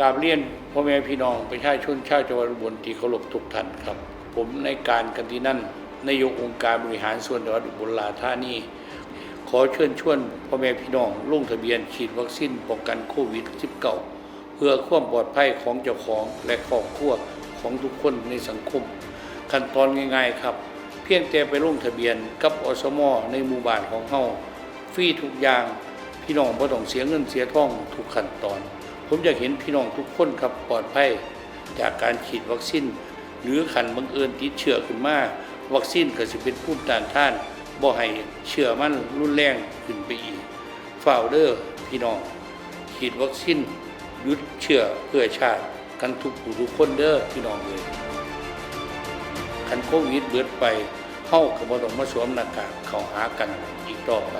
กราบเรียนพ่อแม่พี่น้องประชาชนชาวจังหวัดอุบลที่เคารพทุกท่านครับ ผมในการกันที่นั่นนายกองค์การบริหารส่วนจังหวัดอุบลราชธานีขอเชิญชวนพ่อแม่พี่น้องลงทะเบียนฉีดวัคซีนป้องกันโควิด -19 เพื่อความปลอดภัยของเจ้าของและครอบครัวของทุกคนในสังคม ขั้นตอนง่ายๆครับ เพียงแต่ไปลงทะเบียนกับอสมในหมู่บ้านของเฮาฟรีทุกอย่างพี่น้องบ่ต้องเสียเงินเสียทองทุกขั้นตอน ผมอยากเห็นพี่น้องทุกคนครับปลอดภัยจากการฉีดวัคซีนหรือขันบังเอิญติดเชื้อขึ้นมาวัคซีนก็สิเป็นภูมิต้านทานบ่ให้เชื้อมันรุนแรงขึ้นไปอีกฝ่าวเดอร์พี่น้องฉีดวัคซีนยุดเชื้อเพื่อชาติกันทุกผู้ทุกคนเด้อพี่น้องเลยคันโควิดเบิดไปเฮาก็บ่ต้องมาสวมหน้ากากเข้าหากันอีกต่อไป